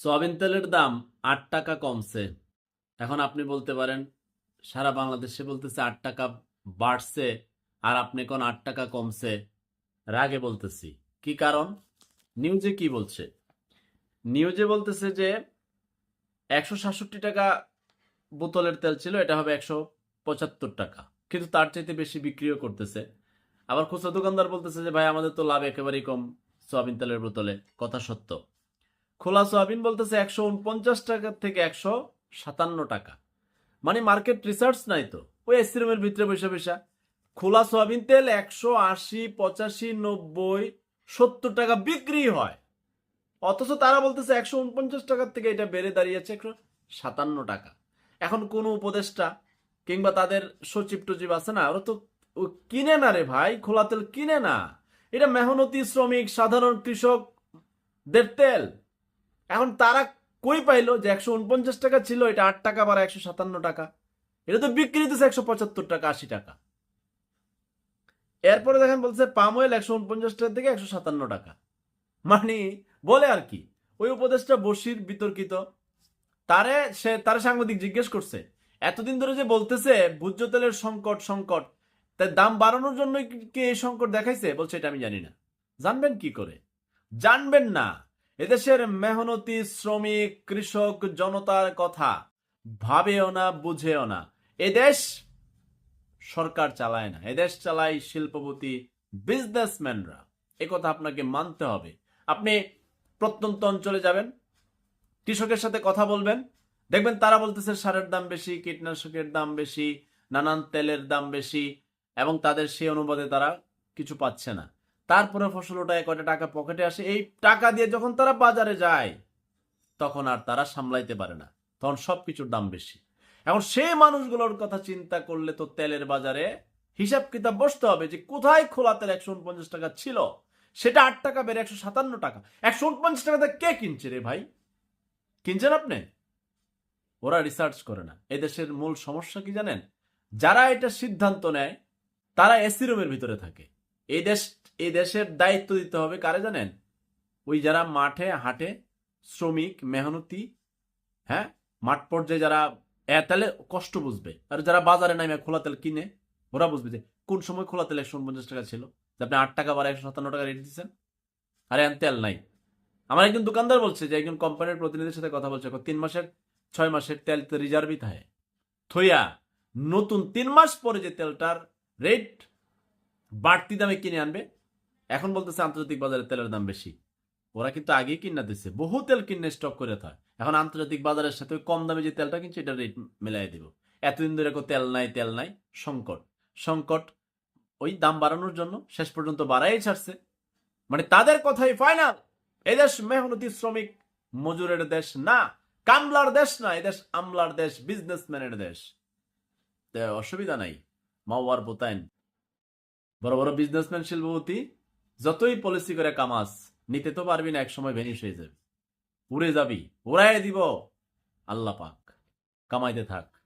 Soybean তেলের দাম আট টাকা কমছে। এখন আপনি বলতে পারেন, সারা বাংলাদেশে বলতেছে আট টাকা বাড়ছে, আর আপনি কোন আট টাকা কমছে, রাগে বলতেছি। কি কারণ? নিউজে কি বলছে? নিউজে বলতেছে যে একশো সাতষট্টি টাকা বোতলের তেল ছিল, এটা হবে একশো পঁচাত্তর টাকা। কিন্তু তার চাইতে বেশি বিক্রিও করতেছে। আবার খুচরা দোকানদার বলতেছে যে, ভাই, আমাদের তো লাভ একেবারেই কম সয়াবিন তেলের বোতলে। কথা সত্য। খোলা সয়াবিন বলতেছে একশো উনপঞ্চাশ টাকা থেকে একশো সাতান্ন টাকা। মানে মার্কেট রিসার্চ নাই তো। ওই এসি রুমের ভিতরে বসে বসে। খোলা সয়াবিন তেল একশো আশি পঁচাশি নব্বই সত্তর টাকা বিক্রি হয়। অথচ তারা বলতেছে একশো উনপঞ্চাশ টাকার থেকে এটা বেড়ে দাঁড়িয়েছে একশো সাতান্ন টাকা। এখন কোন উপদেষ্টা কিংবা তাদের সচিব টচিব আছে না, ওরা তো কিনে না রে ভাই, খোলা তেল কিনে না। এটা মেহনতি শ্রমিক, সাধারণ কৃষকদের তেল। এখন তারা কই পাইলো যে একশো উনপঞ্চাশ টাকা ছিল, এটা আট টাকা বা একশো সাতান্ন টাকা। এটা তো বিক্রি দিতেছে একশো পঁচাত্তর টাকা, আশি টাকা। এরপরে দেখেন বলছে পাম অয়েল একশো উনপঞ্চাশ টাকা থেকে একশো সাতান্ন টাকা। মানে বলে আর কি, ওই উপদেশটা বসির বিতর্কিত। তারে সে, তারে সাংবাদিক জিজ্ঞেস করছে, এতদিন ধরে যে বলতেছে ভোজ্য তেলের সংকট সংকট তাই দাম বাড়ানোর জন্য কি এই সংকট দেখাইছে? বলছে, এটা আমি জানি না। জানবেন কি করে? জানবেন না। এদেশের মেহনতি শ্রমিক, কৃষক, জনতার কথা ভাবেও না, বুঝেও না। এদেশ সরকার চালায় না। এদেশ চালায় শিল্পপতি বিজনেসম্যানরা এ কথা আপনাকে মানতে হবে। আপনি প্রত্যন্ত অঞ্চলে যাবেন, কৃষকের সাথে কথা বলবেন, দেখবেন তারা বলতেছে সারের দাম বেশি, কীটনাশকের দাম বেশি, নানান তেলের দাম বেশি, এবং তাদের সেই অনুবাদে তারা কিছু পাচ্ছে না। তারপরে ফসল ওটায় কয়টা টাকা পকেটে আসে? এই টাকা দিয়ে যখন তারা বাজারে যায়, তখন আর তারা সামলাইতে পারে না। তখন সবকিছুর দাম বেশি। এখন সেই মানুষগুলোর কথা চিন্তা করলে তো তেলের বাজারে হিসাব কিতাব বসতে হবে যে কোথায় খোলা তেল একশো উনপঞ্চাশ টাকা ছিল? সেটা আট টাকা বেড়ে একশো সাতান্ন টাকা। একশো উনপঞ্চাশ টাকাতে কে কিনছে রে ভাই? কিনছেন আপনি? ওরা রিসার্চ করে না। এদেশের মূল সমস্যা কি জানেন? যারা এটা সিদ্ধান্ত নেয়, তারা এসি রুমের ভিতরে থাকে। এই দেশ এই দেশের দায়িত্ব দিতে হবে কারে জানেন? ওই যারা মাঠে হাটে, শ্রমিক, মেহনতি হ্যাঁ? মাঠ পর্যায়ে যারা এ তাহলে কষ্ট বুঝবে। আর যারা বাজারে নামে খোলা তেল কিনে, ওরা বুঝবে যে কোন সময় খোলা তেল একশো উনপঞ্চাশ টাকা ছিল? যে আপনি আট টাকা বা একশো সাতান্ন টাকা রেট দিচ্ছেন, আর এখন তেল নাই। আমার একজন দোকানদার বলছে যে একজন কোম্পানির প্রতিনিধির সাথে কথা বলছে তিন মাসের, ছয় মাসের তেল তো রিজার্ভই থাকে। থইয়া নতুন তিন মাস পরে যে তেলটার রেট বাড়তি দামে কিনে আনবে এখন বলতেছে আন্তর্জাতিক বাজারে তেলের দাম বেশি। ওরা কিন্তু আগেই কিনা দিচ্ছে বহু তেল কিনে স্টক করে থাকে এখন আন্তর্জাতিক বাজারের সাথে কম দামে যে তেলটা কিনছে এটা রেট মিলাই দিব। এতদিন ধরে তেল নাই তেল নাই, সংকট। সংকট ওই দাম বাড়ানোর জন্য শেষ পর্যন্ত বাড়াই ছাড়ছে। মানে তাদের কথাই ফাইনাল এদেশ মেহনতি শ্রমিক, মজুরের দেশ না, কামলার দেশ না এদেশ আমলার দেশ বিজনেসম্যানের দেশ। অসুবিধা নাই। মাওয়ার পোতাইন বড় বড় বিজনেসম্যান শিল্পপতি যতই পলিসি করে কামাস, নিতে তো পারবি না, একসময় ভেনিশ হয়ে যাবে। উড়ে যাবি উড়াই দিব। আল্লাহ পাক, কামাইতে থাক।